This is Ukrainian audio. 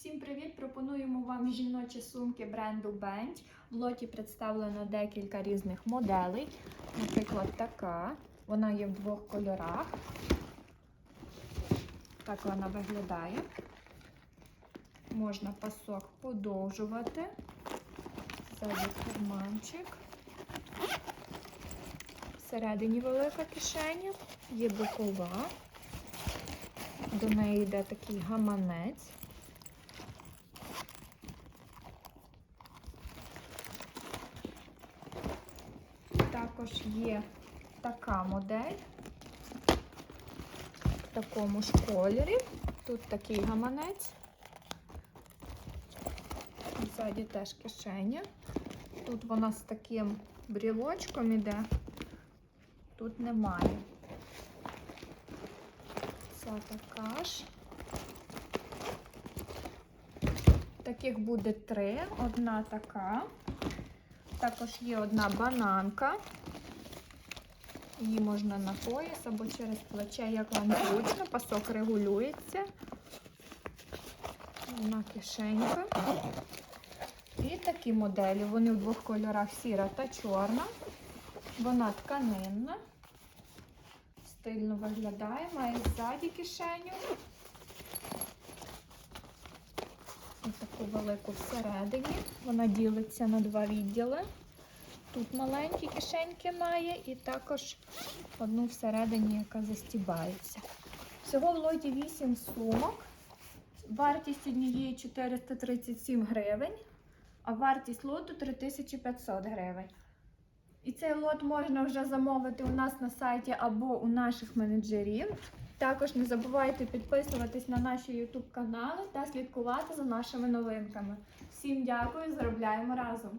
Всім привіт! Пропонуємо вам жіночі сумки бренду Bench. В лоті представлено декілька різних моделей. Наприклад, така. Вона є в двох кольорах. Так вона виглядає. Можна пасок подовжувати. Ззаді карманчик. Всередині велика кишеня, є бокова. До неї йде такий гаманець. Також є така модель в такому ж кольорі. Тут такий гаманець. Ззаді теж кишеня. Тут вона з таким брілочком іде, тут немає. Ця така ж. Таких буде три. Одна така. Також є одна бананка. Її можна на пояс або через плече, як вам зручно. Пасок регулюється. Одна кишенька. І такі моделі. Вони в двох кольорах сіра та чорна. Вона тканинна. Стильно виглядає, має ззаді кишеню. Таку велику всередині. Вона ділиться на два відділи. Тут маленькі кишеньки має, і також одну всередині, яка застібається. Всього в лоті 8 сумок. Вартість однієї 437 гривень, а вартість лоту 3500 гривень. І цей лот можна вже замовити у нас на сайті або у наших менеджерів. Також не забувайте підписуватись на наші YouTube канали та слідкувати за нашими новинками. Всім дякую, заробляємо разом!